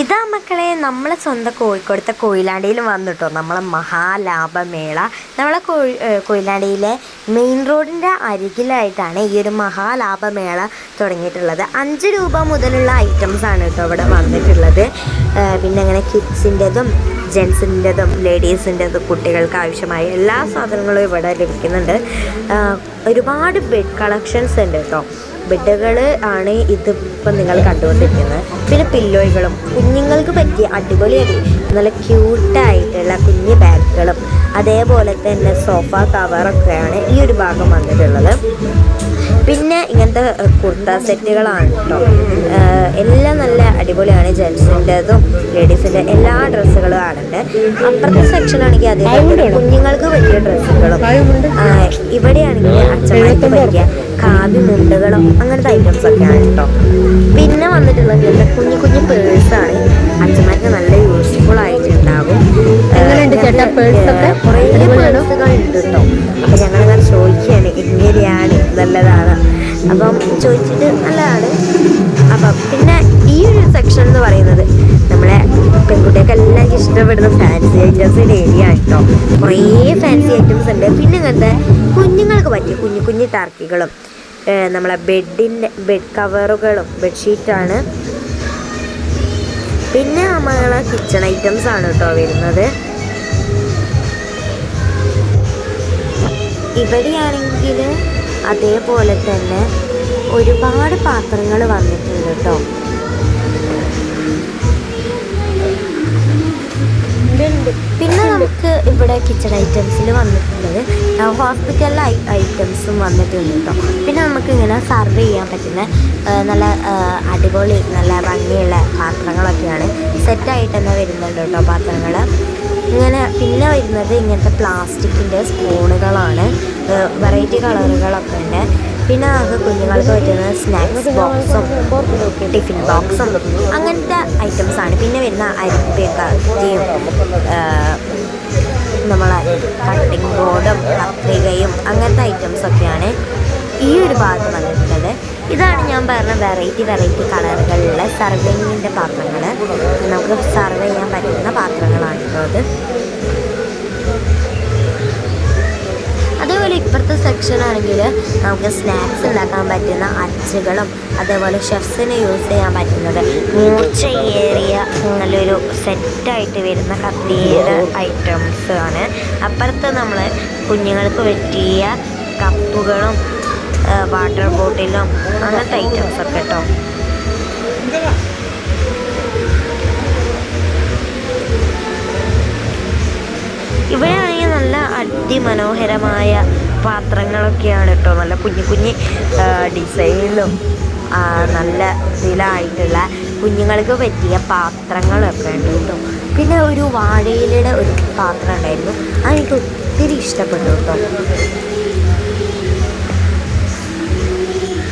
ഇതാ മക്കളെ നമ്മളെ സ്വന്തം കോഴിക്കോടത്തെ കൊയിലാണ്ടിയിൽ വന്നിട്ടോ. നമ്മളെ മഹാലാഭമേള. നമ്മളെ കോഴി കൊയിലാണ്ടിയിലെ മെയിൻ റോഡിന്റെ അരികിലായിട്ടാണ് ഈ ഒരു മഹാലാഭമേള തുടങ്ങിയിട്ടുള്ളത്. അഞ്ച് രൂപ മുതലുള്ള ഐറ്റംസ് ആണ് കേട്ടോ ഇവിടെ വന്നിട്ടുള്ളത്. പിന്നെ അങ്ങനെ കിഡ്സിന്റെതും ജെൻസിന്റെതും ലേഡീസിന്റെതും കുട്ടികൾക്ക് ആവശ്യമായ എല്ലാ സാധനങ്ങളും ഇവിടെ ലഭിക്കുന്നുണ്ട്. ഒരുപാട് ബെഡ് കളക്ഷൻസ് ഉണ്ട് കേട്ടോ. ബെഡുകൾ ആണ് ഇതിപ്പം നിങ്ങൾ കണ്ടുകൊണ്ടിരിക്കുന്നത്. പിന്നെ പില്ലോയ്കളും കുഞ്ഞുങ്ങൾക്ക് പറ്റിയ അടിപൊളിയായി നല്ല ക്യൂട്ടായിട്ടുള്ള കുഞ്ഞു ബാഗുകളും അതേപോലെ തന്നെ സോഫ കവറൊക്കെയാണ് ഈ ഒരു ഭാഗം വന്നിട്ടുള്ളത്. പിന്നെ ഇങ്ങനത്തെ കുർത്ത സെറ്റുകളാണ് കേട്ടോ എല്ലാം നല്ല അടിപൊളിയാണ്. ജെൻസിന്റെതും ലേഡീസിന്റെ എല്ലാ ഡ്രസ്സുകളും ആണുണ്ട്. അപ്പുറത്തെ സെക്ഷൻ ആണെങ്കിൽ അതേപോലെ കുഞ്ഞുങ്ങൾക്ക് പറ്റിയ ഡ്രസ്സുകളും. ഇവിടെയാണെങ്കിൽ അച്ഛന്മാർക്ക് പറ്റിയ കാവി മുണ്ടുകളും അങ്ങനത്തെ ഐറ്റംസ് ഒക്കെ ആണ് കേട്ടോ പിന്നെ വന്നിട്ടുള്ളത് കുഞ്ഞു കുഞ്ഞു പേഴ്സാണ് അച്ഛന്മാർക്ക് നല്ല യൂസ്ഫുൾ ആയിട്ടുണ്ടാകും എങ്ങനെയുണ്ട് ചേട്ടാ പേഴ്സൊക്കെ? കുറേ ഉണ്ട് കേട്ടോ. അപ്പം ഞങ്ങളിങ്ങനെ ചോദിക്കുകയാണ് എങ്ങനെയാണ് നല്ലതാണ്? അപ്പം ചോദിച്ചിട്ട് നല്ലതാണ്. അപ്പം പിന്നെ ഈ ഒരു സെക്ഷൻ എന്ന് പറയുന്നത് നമ്മളെ പെൺകുട്ടികൾക്ക് എല്ലാം ഇഷ്ടപ്പെടുന്ന ഫാൻസി ഐറ്റംസിന്റെ ഏരിയ കേട്ടോ കുറേ ഫാൻസി ഐറ്റംസ് ഉണ്ട്. പിന്നെ ഇങ്ങനത്തെ കുഞ്ഞുങ്ങൾക്ക് പറ്റിയ കുഞ്ഞു കുഞ്ഞു ടർക്കികളും നമ്മളെ ബെഡിന്റെ ബെഡ് കവറുകളും ബെഡ്ഷീറ്റാണ് പിന്നെ നമ്മളെ കിച്ചൺ ഐറ്റംസ് ആണ് കേട്ടോ വരുന്നത്. ഇവിടെയാണെങ്കിൽ അതേപോലെ തന്നെ ഒരുപാട് പാത്രങ്ങൾ വന്നിട്ടുണ്ട് കേട്ടോ ഐറ്റംസിൽ വന്നിട്ടുള്ളത്. ഹോസ്പിറ്റൽ ഐറ്റംസും വന്നിട്ടുണ്ട് കേട്ടോ പിന്നെ നമുക്ക് ഇങ്ങനെ സർവ് ചെയ്യാൻ പറ്റുന്ന നല്ല അടിപൊളി നല്ല ഭംഗിയുള്ള പാത്രങ്ങളൊക്കെയാണ് സെറ്റായിട്ട് തന്നെ വരുന്നുണ്ട് കേട്ടോ പാത്രങ്ങൾ ഇങ്ങനെ പിന്നെ വരുന്നത് ഇങ്ങനത്തെ പ്ലാസ്റ്റിക്കിന്റെ സ്പൂണുകളാണ്. വെറൈറ്റി കളറുകളൊക്കെ ഉണ്ട്. പിന്നെ നമുക്ക് കുഞ്ഞുങ്ങൾക്ക് പറ്റുന്ന സ്നാക്സ് ബോക്സും ടിഫിൻ ബോക്സും അങ്ങനത്തെ ഐറ്റംസാണ് പിന്നെ വരുന്ന അരിപ്പയും നമ്മളെ കട്ടിംഗ് ബോർഡും കത്രികയും അങ്ങനത്തെ ഐറ്റംസ് ഒക്കെയാണ് ഈ ഒരു ഭാഗത്ത് വന്നിട്ടുള്ളത്. ഇതാണ് ഞാൻ പറഞ്ഞ വെറൈറ്റി വെറൈറ്റി കളറുകളിലുള്ള സർവിങ്ങിന്റെ പാത്രങ്ങൾ നമുക്ക് സർവ് ചെയ്യാൻ പറ്റുന്ന പാത്രങ്ങളാണ് അത് ആണെങ്കിൽ നമുക്ക് സ്നാക്സ് ഉണ്ടാക്കാൻ പറ്റുന്ന അച്ചുകളും അതേപോലെ ഷെഫ്സിന് യൂസ് ചെയ്യാൻ പറ്റുന്നത്. മൂർച്ചയേറിയ നല്ലൊരു സെറ്റായിട്ട് വരുന്ന കത്തിയുടെ ഐറ്റംസ് ആണ്. അപ്പുറത്ത് നമ്മൾ കുഞ്ഞുങ്ങൾക്ക് പറ്റിയ കപ്പുകളും വാട്ടർ ബോട്ടിലും അങ്ങനത്തെ ഐറ്റംസ് ഒക്കെ കേട്ടോ ഇവിടെ ആണെങ്കിൽ നല്ല അതിമനോഹരമായ പാത്രങ്ങളൊക്കെയാണ് കേട്ടോ നല്ല കുഞ്ഞു കുഞ്ഞു ഡിസൈനിലും നല്ല ഇതിലായിട്ടുള്ള കുഞ്ഞുങ്ങൾക്ക് പറ്റിയ പാത്രങ്ങളൊക്കെ ഉണ്ട് കേട്ടോ പിന്നെ ഒരു വാഴയിലയുടെ ഒരു പാത്രം ഉണ്ടായിരുന്നു. അതെനിക്ക് ഒത്തിരി ഇഷ്ടപ്പെട്ടു കേട്ടോ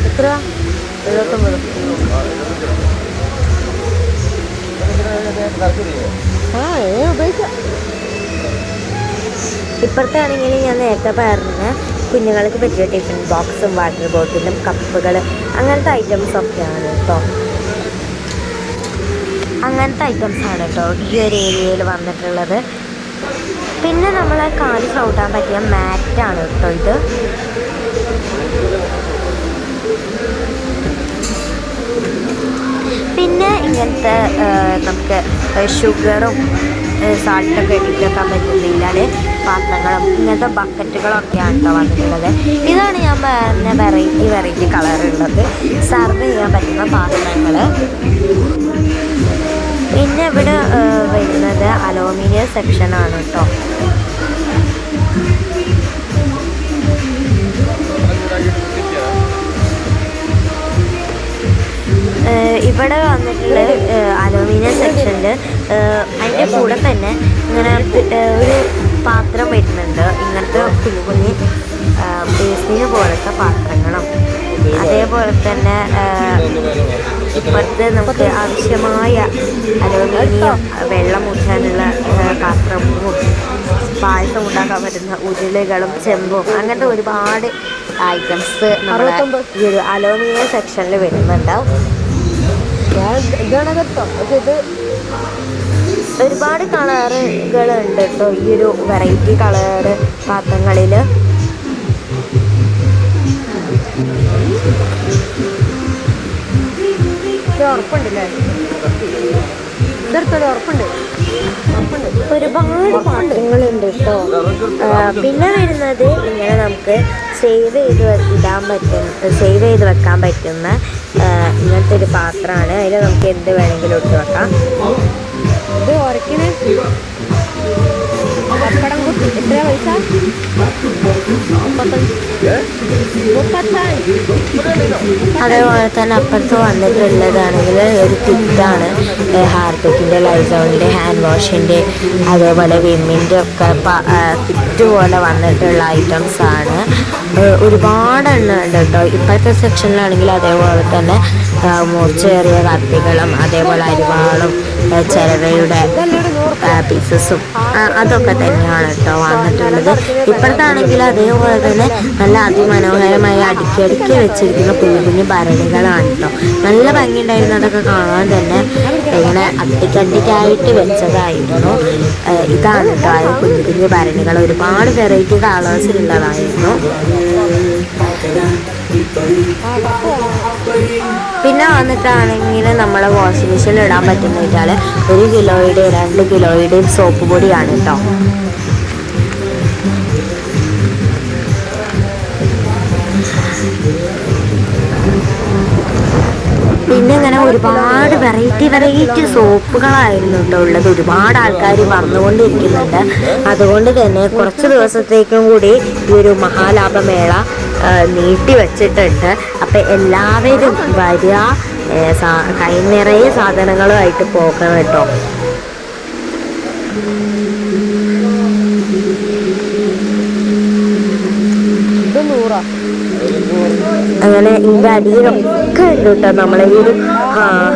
എത്ര? ആ ഏ ഉപയോഗിക്കാം. ഇപ്പുറത്തെ ആണെങ്കിൽ ഞാൻ നേരത്തെ പറഞ്ഞ കുഞ്ഞുങ്ങൾക്ക് പറ്റിയ ടിഫിൻ ബോക്സും വാട്ടർ ബോട്ടിലും കപ്പുകൾ അങ്ങനത്തെ ഐറ്റംസ് ഒക്കെയാണ് കേട്ടോ അങ്ങനത്തെ ഐറ്റംസ് ആണ് കേട്ടോ ഈ ഒരു ഏരിയയിൽ വന്നിട്ടുള്ളത്. പിന്നെ നമ്മൾ കാൽ ചവിട്ടാൻ പറ്റിയ മാറ്റാണ് കേട്ടോ ഇത്. പിന്നെ ഇങ്ങനത്തെ നമുക്ക് ഷുഗറും സാൾട്ടൊക്കെ ഇട്ടിട്ടൊക്കെ പറ്റുന്നതിലാണ് പാത്രങ്ങളും ഇങ്ങനത്തെ ബക്കറ്റുകളൊക്കെയാണ് കേട്ടോ വന്നിട്ടുള്ളത്. ഇതാണ് ഞാൻ പറഞ്ഞ വെറൈറ്റി വെറൈറ്റി കളറുള്ളത്. സർവ് ചെയ്യാൻ പറ്റുന്ന പാത്രങ്ങൾ പിന്നെ ഇവിടെ വരുന്നത് അലൂമിനിയം സെക്ഷനാണ് കേട്ടോ ഇവിടെ വന്നിട്ടുള്ള അലൂമിനിയം സെക്ഷനിൽ അതിന്റെ കൂടെ തന്നെ ഇങ്ങനെ ഒരു പാത്രം വരുന്നുണ്ട്. ഇങ്ങനത്തെ കുഞ്ഞു കുഞ്ഞ് ബേസിന് പോലത്തെ പാത്രങ്ങളും. അതേപോലെ തന്നെ ഇപ്പോഴത്തെ ഇപ്പുറത്ത് നമുക്ക് ആവശ്യമായ അലുമിനിയം വെള്ളം ഊറ്റാനുള്ള പാത്രവും പായസം ഉണ്ടാക്കാൻ പറ്റുന്ന ഉരുളുകളും ചെമ്പും അങ്ങനത്തെ ഒരുപാട് ഐറ്റംസ് നമ്മുടെ ഈ ഒരു അലൂമിനിയം സെക്ഷനിൽ വരുന്നുണ്ടാവും. പക്ഷെ ഇത് ഒരുപാട് കളറുകൾ ഉണ്ട് കേട്ടോ ഈ ഒരു വെറൈറ്റി കളറ് പാത്രങ്ങളിൽ ഉറപ്പുണ്ടല്ലേ? ഉറപ്പുണ്ട്? ഒരുപാട് പാത്രങ്ങളുണ്ട് കേട്ടോ. പിന്നെ വരുന്നത് ഇങ്ങനെ നമുക്ക് സേവ് ചെയ്ത് ഇടാൻ പറ്റും സേവ് ചെയ്ത് വെക്കാൻ പറ്റുന്ന ഇങ്ങനത്തെ ഒരു പാത്രമാണ്. അതിൽ നമുക്ക് എന്ത് വേണമെങ്കിലും ഇട്ട് വെക്കാം. ഇത് ഉരക്കിന് കുത്തി എത്രയാ പൈസ? അതേപോലെ തന്നെ അപ്പുറത്ത് വന്നിട്ടുള്ളതാണെങ്കിൽ ഒരു കിറ്റാണ്. ഹാർപിക്കിന്റെ ലൈസോണിന്റെ ഹാൻഡ് വാഷിന്റെ അതേപോലെ വിമ്മിന്റെ ഒക്കെ കിറ്റ് പോലെ വന്നിട്ടുള്ള ഐറ്റംസ് ആണ്. ഒരുപാട് എണ്ണം ഉണ്ട് കേട്ടോ. ഇപ്പോഴത്തെ സെക്ഷനിലാണെങ്കിൽ അതേപോലെ തന്നെ മൂർച്ചയേറിയ കത്തികളും അതേപോലെ അരിവാളും ചിരവയുടെ പീസസും അതൊക്കെ തന്നെയാണ് കേട്ടോ വന്നിട്ടുള്ളത്. ഇപ്പോഴത്താണെങ്കിൽ അതേപോലെ തന്നെ നല്ല അതിമനോഹരമായി അടുക്കി അടുക്കി വെച്ചിരിക്കുന്ന കുഞ്ഞു കുഞ്ഞു ഭരണികളാണ് കേട്ടോ. നല്ല ഭംഗിയുണ്ടായിരുന്നു അതൊക്കെ കാണാൻ തന്നെ. ഇങ്ങനെ അട്ടിക്കട്ടിക്കായിട്ട് വെച്ചതായിരുന്നു. ഇതാണ് കേട്ടോ. ആ കുഞ്ഞു കുഞ്ഞു ഭരണികൾ ഒരുപാട് വെറൈറ്റി കളേഴ്സിലുള്ളതായിരുന്നു. പിന്നെ വന്നിട്ടാണെങ്കിൽ നമ്മളെ വാഷിംഗ് മെഷീനിൽ ഇടാൻ പറ്റുന്ന വെച്ചാൽ ഒരു കിലോയുടെ രണ്ട് കിലോയുടെയും സോപ്പ് പൊടിയാണ് കേട്ടോ പിന്നെ ഇങ്ങനെ ഒരുപാട് വെറൈറ്റി വെറൈറ്റി സോപ്പുകളായിരുന്നു കേട്ടോ ഉള്ളത്. ഒരുപാട് ആൾക്കാർ വന്നുകൊണ്ടിരിക്കുന്നുണ്ട്. അതുകൊണ്ട് തന്നെ കുറച്ച് ദിവസത്തേക്കും കൂടി ഈ ഒരു മഹാലാഭമേള നീട്ടി വെച്ചിട്ടുണ്ട്. അപ്പം എല്ലാവരും വരിക. കൈ നിറയെ സാധനങ്ങളുമായിട്ട് പോകണം കേട്ടോ. അങ്ങനെ ഇതിന്റെ അടിയിലൊക്കെ ഉണ്ട് കേട്ടോ. നമ്മളെ ഈ ഒരു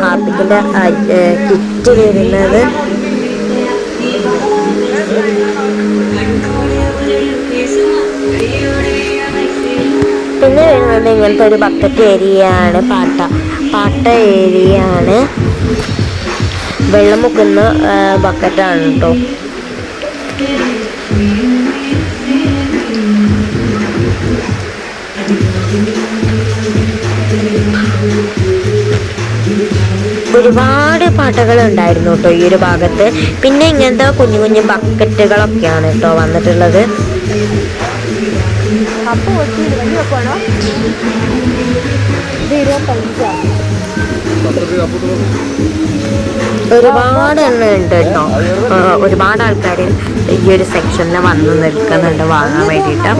ഹാർപ്പിക്കിന്റെ കിറ്റ് വരുന്നത്. പിന്നെ വരുന്നത് ഇങ്ങനത്തെ ഒരു ബക്കറ്റ് ഏരിയയാണ് പാട്ട. പാട്ട ഏരിയയാണ്. വെള്ളം മുക്കുന്ന ബക്കറ്റാണ് കേട്ടോ ഒരുപാട് പാട്ടകൾ ഉണ്ടായിരുന്നു കേട്ടോ ഈ ഒരു ഭാഗത്ത്. പിന്നെ ഇങ്ങനത്തെ കുഞ്ഞു കുഞ്ഞു ബക്കറ്റുകളൊക്കെയാണ് കേട്ടോ വന്നിട്ടുള്ളത്. കപ്പ പൊട്ടി വലിയ വെക്കുവാണോ. ഇത് ഇരുപത്തഞ്ചാണ് ഒരുപാട് എണ്ണയുണ്ട് കേട്ടോ. ഒരുപാട് ആൾക്കാർ ഈ ഒരു സെക്ഷനിൽ വന്ന് നിൽക്കുന്നുണ്ട് വാങ്ങാൻ വേണ്ടിയിട്ട്.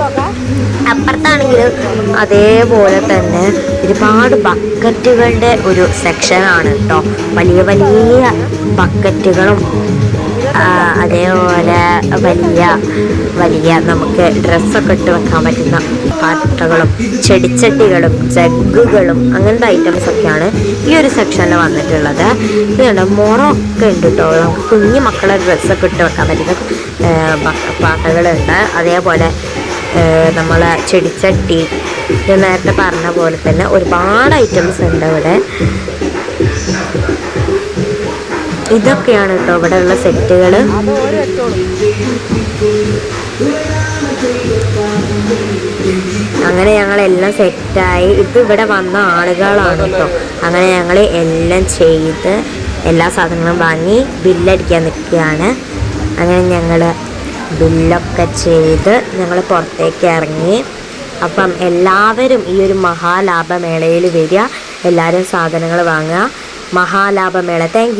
അപ്പുറത്താണെങ്കിൽ അതേപോലെ തന്നെ ഒരുപാട് ബക്കറ്റുകളുടെ ഒരു സെക്ഷനാണ് കേട്ടോ. വലിയ വലിയ ബക്കറ്റുകളും അതേപോലെ വലിയ വലിയ നമുക്ക് ഡ്രസ്സൊക്കെ ഇട്ട് വെക്കാൻ പറ്റുന്ന പാത്രങ്ങളും ചെടിച്ചട്ടികളും ജഗ്ഗുകളും അങ്ങനത്തെ ഐറ്റംസ് ഒക്കെയാണ് ഈ ഒരു സെക്ഷനിൽ വന്നിട്ടുള്ളത്. ഇതുണ്ട് മുറമൊക്കെ ഉണ്ട് കേട്ടോ നമുക്ക് കുഞ്ഞു മക്കളെ ഡ്രസ്സൊക്കെ ഇട്ട് വെക്കാൻ പറ്റുന്ന പാത്രങ്ങളുണ്ട്. അതേപോലെ നമ്മളെ ചെടിച്ചട്ടി ഞാൻ നേരത്തെ പറഞ്ഞ പോലെ തന്നെ ഒരുപാട് ഐറ്റംസ് ഉണ്ട് ഇവിടെ. ഇതൊക്കെയാണ് കേട്ടോ ഇവിടെ ഉള്ള സെറ്റുകൾ അങ്ങനെ ഞങ്ങളെല്ലാം സെറ്റായി. ഇത് ഇവിടെ വന്ന ആളുകളാണ് കേട്ടോ. അങ്ങനെ ഞങ്ങൾ എല്ലാം ചെയ്ത് എല്ലാ സാധനങ്ങളും വാങ്ങി ബില്ലടിക്കാൻ നിൽക്കുകയാണ്. അങ്ങനെ ഞങ്ങൾ ബില്ലൊക്കെ ചെയ്ത് ഞങ്ങൾ പുറത്തേക്ക് ഇറങ്ങി. അപ്പം എല്ലാവരും ഈ ഒരു മഹാലാഭമേളയിൽ വരിക. എല്ലാവരും സാധനങ്ങൾ വാങ്ങുക. മഹാലാഭമേള. താങ്ക്